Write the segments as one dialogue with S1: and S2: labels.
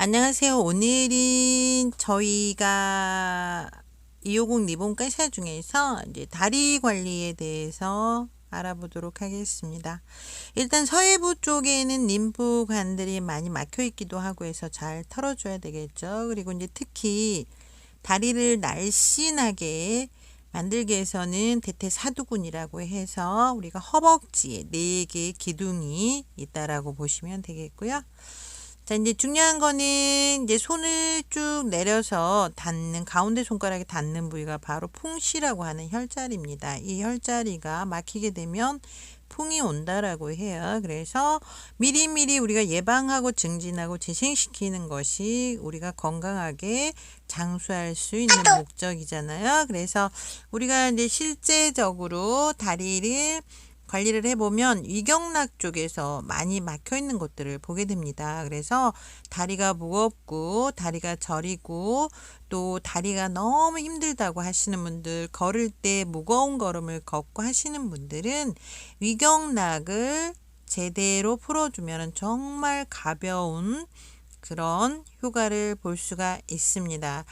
S1: 안녕하세요. 오늘은 저희가 250 리본 까샤 중에서 이제 다리 관리에 대해서 알아보도록 하겠습니다. 일단 서해부 쪽에는 림프관들이 많이 막혀 있기도 하고 해서 잘 털어줘야 되겠죠. 그리고 이제 특히 다리를 날씬하게 만들기 위해서는 대퇴사두근이라고 해서 우리가 허벅지에 네 개의 기둥이 있다라고 보시면 되겠고요. 자, 이제 중요한 거는 이제 손을 쭉 내려서 닿는 가운데 손가락에 닿는 부위가 바로 풍시라고 하는 혈자리입니다. 이 혈자리가 막히게 되면 풍이 온다라고 해요. 그래서 미리미리 우리가 예방하고 증진하고 재생시키는 것이 우리가 건강하게 장수할 수 있는 목적이잖아요. 그래서 우리가 이제 실제적으로 다리를 관리를 해보면 위경락 쪽에서 많이 막혀 있는 것들을 보게 됩니다. 그래서 다리가 무겁고 다리가 저리고 또 다리가 너무 힘들다고 하시는 분들 걸을 때 무거운 걸음을 걷고 하시는 분들은 위경락을 제대로 풀어주면 정말 가벼운 그런 효과를 볼 수가 있습니다.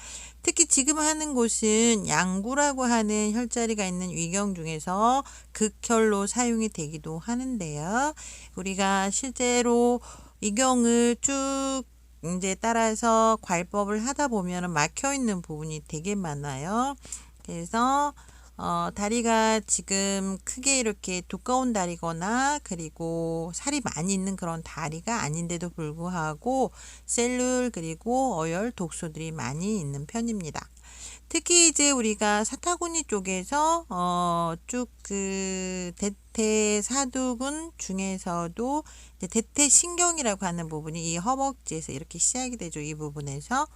S1: 특히 지금 하는 곳은 양구라고 하는 혈자리가 있는 위경 중에서 극혈로 사용이 되기도 하는데요. 우리가 실제로 위경을 쭉 이제 따라서 괄법을 하다 보면 막혀 있는 부분이 되게 많아요. 그래서 어, 다리가 지금 크게 이렇게 두꺼운 다리거나 그리고 살이 많이 있는 그런 다리가 아닌데도 불구하고 셀룰 그리고 어열 독소들이 많이 있는 편입니다. 특히 이제 우리가 사타구니 쪽에서 어, 쭉그 대퇴사두근 중에서도 대퇴신경이라고 하는 부분이 이 허벅지에서 이렇게 시작이 되죠. 이 부분에서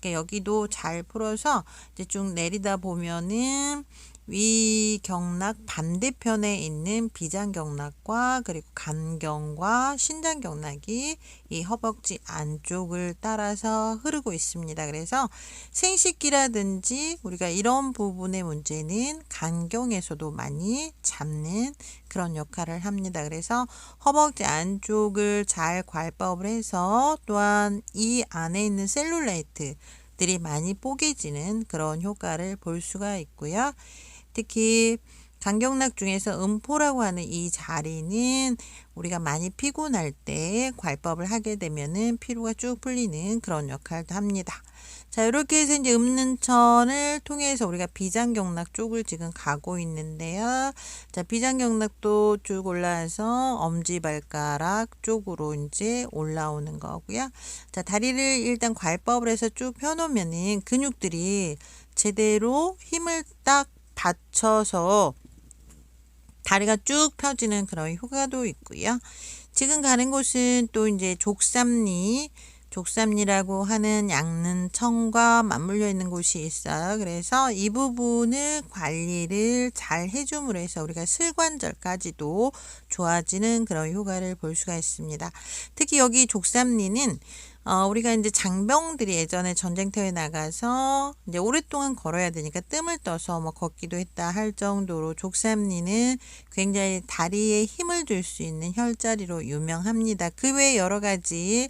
S1: 그러니까 여기도 잘 풀어서 이제 쭉 내리다 보면은 위경락 반대편에 있는 비장경락과 그리고 간경과 신장경락이 이 허벅지 안쪽을 따라서 흐르고 있습니다. 그래서 생식기라든지 우리가 이런 부분의 문제는 간경에서도 많이 잡는 그런 역할을 합니다. 그래서 허벅지 안쪽을 잘 괄법을 해서 또한 이 안에 있는 셀룰라이트 들이 많이 뽀개지는 그런 효과를 볼 수가 있고요. 특히 간경락 중에서 음포라고 하는 이 자리는 우리가 많이 피곤할 때 괄법을 하게 되면은 피로가 쭉 풀리는 그런 역할도 합니다. 자, 이렇게 해서 이제 음는천을 통해서 우리가 비장경락 쪽을 지금 가고 있는데요. 자, 비장경락도 쭉 올라와서 엄지발가락 쪽으로 이제 올라오는 거고요. 자, 다리를 일단 괄법을 해서 쭉 펴놓으면은 근육들이 제대로 힘을 딱 받쳐서 다리가 쭉 펴지는 그런 효과도 있고요. 지금 가는 곳은 또 이제 족삼리, 족삼리라고 하는 양는 청과 맞물려 있는 곳이 있어요. 그래서 이 부분을 관리를 잘 해줌으로 해서 우리가 슬관절까지도 좋아지는 그런 효과를 볼 수가 있습니다. 특히 여기 족삼리는 어, 우리가 이제 장병들이 예전에 전쟁터에 나가서 이제 오랫동안 걸어야 되니까 뜸을 떠서 뭐 걷기도 했다 할 정도로 족삼리는 굉장히 다리에 힘을 줄 수 있는 혈자리로 유명합니다. 그 외에 여러 가지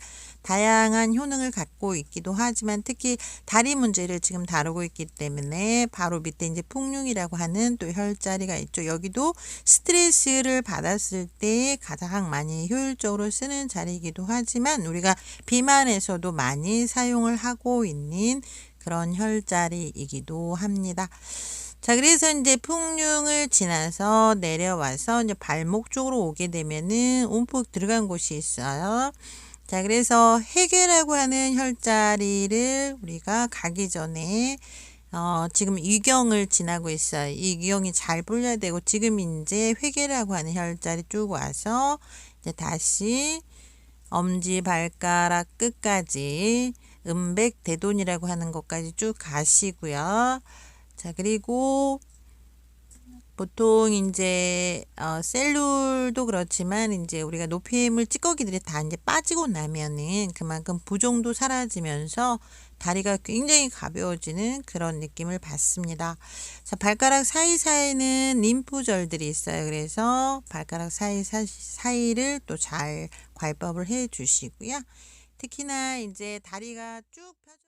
S1: 다양한 효능을 갖고 있기도 하지만 특히 다리 문제를 지금 다루고 있기 때문에 바로 밑에 이제 풍룡이라고 하는 또 혈자리가 있죠. 여기도 스트레스를 받았을 때 가장 많이 효율적으로 쓰는 자리이기도 하지만 우리가 비만에서도 많이 사용을 하고 있는 그런 혈자리이기도 합니다. 자, 그래서 이제 풍륜을 지나서 내려와서 이제 발목 쪽으로 오게 되면은 움푹 들어간 곳이 있어요. 자, 그래서 해계라고 하는 혈자리를 우리가 가기 전에 어, 지금 위경을 지나고 있어요. 이 위경이 잘 풀려야 되고 지금 이제 회계라고 하는 혈자리 쭉 와서 이제 다시 엄지 발가락 끝까지 음백 대돈이라고 하는 것까지 쭉 가시고요. 자, 그리고 보통 이제 어, 셀룰도 그렇지만 이제 우리가 높이물 찌꺼기들이 다 이제 빠지고 나면은 그만큼 부종도 사라지면서 다리가 굉장히 가벼워지는 그런 느낌을 받습니다. 자, 발가락 사이사이는 림프절들이 있어요. 그래서 발가락 사이 사이를 또 잘 괄법을 해 주시고요. 특히나 이제 다리가 쭉 펴져